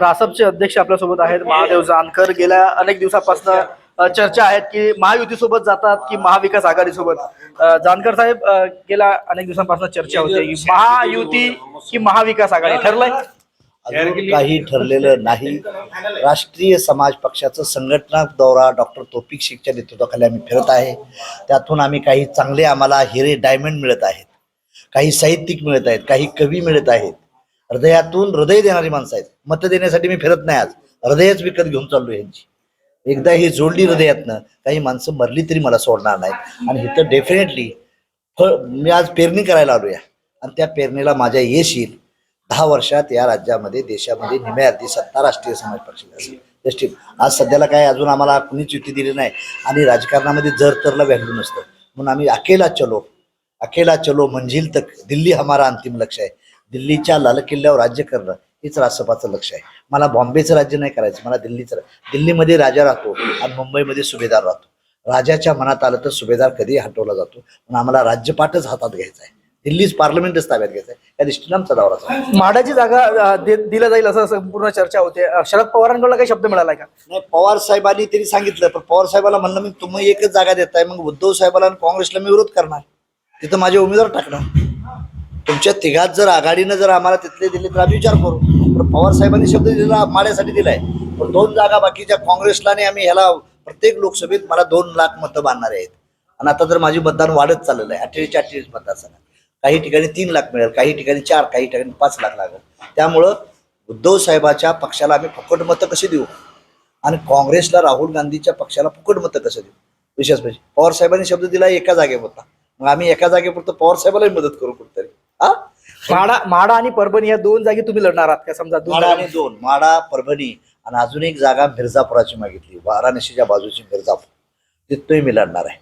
रासपचे अध्यक्ष आपल्यासोबत आहेत. महादेव जानकर गेल्या अनेक दिवसापासून चर्चा आहेत की महायुतीसोबत जातात की महाविकास आघाडीसोबत? जानकर साहेब गेल्या अनेक दिवसांपासून चर्चा होते की महायुती की महाविकास आघाडी ठरलंय? अजून काही ठरलेलं नाही. राष्ट्रीय समाज पक्षाचं संघटना दौरा डॉक्टर तोपिक शेखच्या नेतृत्वाखाली आम्ही फिरत आहे. त्यातून आम्ही काही चांगले आम्हाला हिरे डायमंड मिळत आहेत. काही साहित्यिक मिळत आहेत काही कवी मिळत आहेत. हृदयातून हृदय देणारी माणसं आहेत. मत देण्यासाठी मी फिरत नाही आज. हृदयच विकत घेऊन चाललो यांची एकदा ही जोडली हृदयातनं काही माणसं मरली तरी मला सोडणार नाहीत. आणि इथं डेफिनेटली फळ मी आज पेरणी करायला आलो या आणि त्या पेरणीला माझ्या यश येईल दहा वर्षात या राज्यामध्ये देशामध्ये निम्मे अर्धी सत्ता राष्ट्रीय समाज पक्षाची असेल. आज सध्याला काय अजून आम्हाला कुणीच युती दिली नाही. आणि राजकारणामध्ये जर तरला व्हॅल्यू नसतं. म्हणून आम्ही अकेला चलो. अकेला चलो मंजिल तक दिल्ली हमारा अंतिम लक्ष आहे. दिल्लीच्या लाल किल्ल्यावर राज्य करणं हेच राष्ट्रपाचं लक्ष आहे. मला बॉम्बेचं राज्य नाही करायचं मला दिल्लीचं दिल्लीमध्ये राजा राहतो आणि मुंबईमध्ये सुभेदार राहतो. राजाच्या मनात आलं तर सुभेदार कधी हटवला जातो पण आम्हाला राज्यपाठच हातात घ्यायचा आहे. दिल्लीच पार्लमेंटच ताब्यात घ्यायचं आहे. या दृष्टीने आमचा दौरा. माडाची जागा दिला जाईल असं संपूर्ण चर्चा होते. शरद पवारांकडून काही शब्द मिळालाय का? नाही पवार साहेबांनी तरी सांगितलं पण पवार साहेबाला म्हणलं मी तुम्ही एकच जागा देताय मग उद्धव साहेबाला आणि काँग्रेसला मी विरोध करणार. तिथं माझे उमेदवार टाकणार. तुमच्या तिघात जर आघाडीनं जर आम्हाला तिथले दिले तर आम्ही विचार करू. पण पवार साहेबांनी शब्द दिला माळ्यासाठी दिलाय. पण दोन जागा बाकीच्या काँग्रेसला आणि आम्ही ह्याला प्रत्येक लोकसभेत मला दोन लाख मतं बांधणारे आहेत. आणि आता तर माझी मतदान वाढत चाललेलं आहे अठ्ठेचाळीस अठ्ठेचाळीस मतदारसंघात. काही ठिकाणी तीन लाख मिळेल काही ठिकाणी चार काही ठिकाणी पाच लाख लागेल. त्यामुळं उद्धव साहेबाच्या पक्षाला आम्ही फुकट मतं कशी देऊ? आणि काँग्रेसला राहुल गांधीच्या पक्षाला फुकट मतं कसं देऊ? विशेष म्हणजे पवार साहेबांनी शब्द दिला एका जागेपुरता. मग आम्ही एका जागेपुरतं पवार साहेबालाही मदत करू हा? माडा माडा आणि परभणी या दोन जागी तुम्ही लढणार आहात का? समजा दोन माडा जागा- आणि दोन माडा परभणी आणि अजून एक जागा मिर्झापुराची मागितली. वाराणसीच्या बाजूची मिर्झापूर. तिथंही मी लढणार आहे.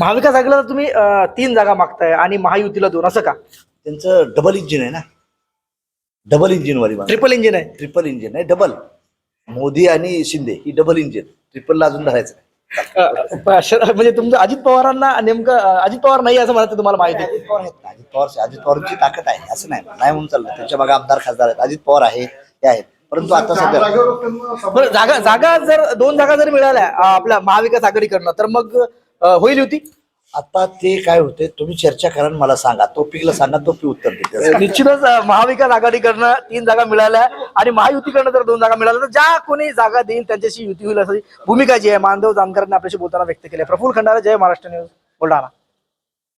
महाविकास आघाडीला तुम्ही अ, तीन जागा मागताय आणि महायुतीला दोन. असं का? त्यांचं डबल इंजिन आहे ना? डबल इंजिन वाली माणसं. ट्रिपल इंजिन आहे. ट्रिपल इंजिन आहे. डबल मोदी आणि शिंदे ही डबल इंजिन ट्रिपलला अजून धरायचं नाही. शर- म्हणजे तुमचं अजित पवारांना नेमकं अजित पवार नाही असं म्हणत तुम्हाला माहिती? आहे अजित पवार आहेत ना अजित पवार अजित पवारांची ताकद आहे असं नाही नाही म्हणून चाललं. त्यांच्या मागे आमदार खासदार आहेत अजित पवार आहे हे आहेत. परंतु आता सध्या जागा जागा जर दोन जागा जर मिळाल्या आपल्या महाविकास आघाडीकडनं तर मग होईल युती? आता ते काय होते तुम्ही चर्चा करा आणि मला सांगा. टोपिकला सांगा पी उत्तर देते. निश्चितच महाविकास आघाडीकडनं तीन जागा मिळाल्या आणि महायुतीकडनं जर दोन जागा मिळाल्या तर ज्या कोणी जागा देईल त्यांच्याशी युती होईल अशी भूमिका जी आहे मानदेव जानकरांनी आपल्याशी बोलताना व्यक्त केली आहे. प्रफुल्ल खंडारा जय महाराष्ट्र न्यूज बुलढाणा.